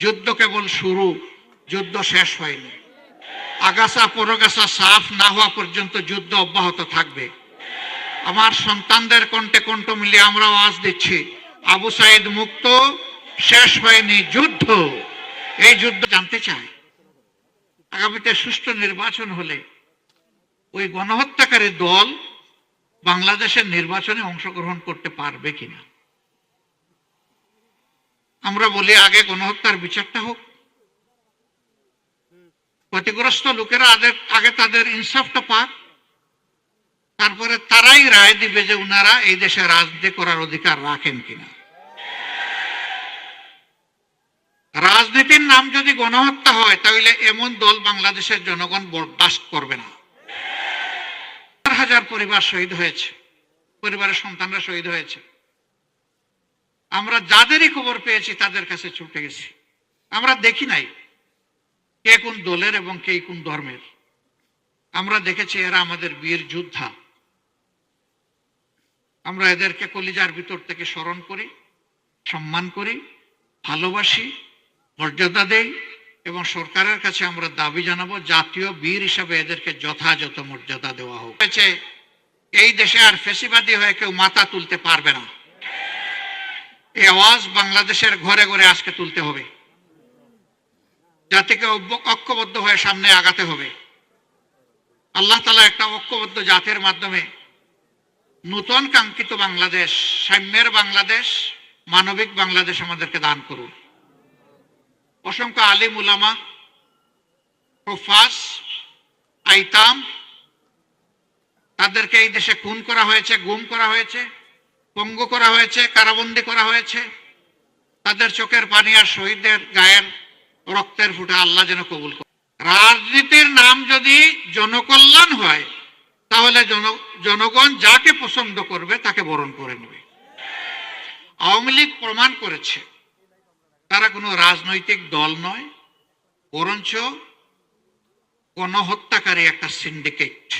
যুদ্ধ কেবল শুরু, যুদ্ধ শেষ হয়নি। আগাছা পরগাছা সাফ না হওয়া পর্যন্ত যুদ্ধ অব্যাহত থাকবে। আমার সন্তানদের কণ্ঠে কণ্ঠ মিলে আমরা আওয়াজ দিচ্ছি, আবু সাইদ মুক্ত, শেষ হয়নি যুদ্ধ। এই যুদ্ধ জানতে চাই। আগামীতে সুষ্ঠু নির্বাচন হলে ওই গণহত্যাকারী দল বাংলাদেশের নির্বাচনে অংশগ্রহণ করতে পারবে কিনা? আমরা বলি আগে গণহত্যার বিচারটা হোক। ক্ষতিগ্রস্ত লোকেরা আগে- তাদের ইনসাফটা পাক, তারপরে তারাই রায় দিবে যে উনারা এই দেশে রাজনীতি করার অধিকার রাখেন কিনা। রাজনীতির নাম যদি গণহত্যা হয়, তাহলে এমন দল বাংলাদেশের জনগণ বরদাস্ত করবে না। হাজার পরিবার শহীদ হয়েছে, পরিবারের সন্তানরা শহীদ হয়েছে। আমরা যাদেরই খবর পেয়েছি, তাদের কাছে ছুটে গেছি। আমরা দেখি নাই কে কোন দলের এবং কে কোন ধর্মের। আমরা দেখেছি এরা আমাদের বীর যোদ্ধা। আমরা এদেরকে কলিজার ভিতর থেকে স্মরণ করি, সম্মান করি, ভালোবাসি, মর্যাদা দেই এবং সরকারের কাছে আমরা দাবি জানাব, জাতীয় বীর হিসাবে এদেরকে যথাযথ মর্যাদা দেওয়া হোক। এই দেশে আর ফেসিবাদী হয়ে কেউ মাথা তুলতে পারবে না। এই আওয়াজ বাংলাদেশের ঘরে ঘরে আজকে তুলতে হবে। জাতিকে ঐক্যবদ্ধ হয়ে সামনে আগাতে হবে। আল্লাহ তালা একটা ঐক্যবদ্ধ জাতের মাধ্যমে নূতন কাঙ্ক্ষিত বাংলাদেশ, সাম্যের বাংলাদেশ, মানবিক বাংলাদেশ আমাদেরকে দান করুন। অসংখ্য আলিম উলামা প্রফাস আইতাম, তাদেরকে এই দেশে খুন করা হয়েছে, গুম করা হয়েছে। পঙ্গু করা হয়েছে, কারাবন্দি করা হয়েছে। তাদের চোখের পানি আর শহীদদের গায়ের রক্তের ফুটা আল্লাহ যেন কবুল করে। রাজনীতির নাম যদি জনকল্যাণ হয়, তাহলে জন, জনগণ যাকে পছন্দ করবে তাকে বরণ করে নেবে। আওয়ামী লীগ প্রমাণ করেছে, তারা কোনো রাজনৈতিক দল নয়, বরঞ্চ গণহত্যাকারী একটা সিন্ডিকেট।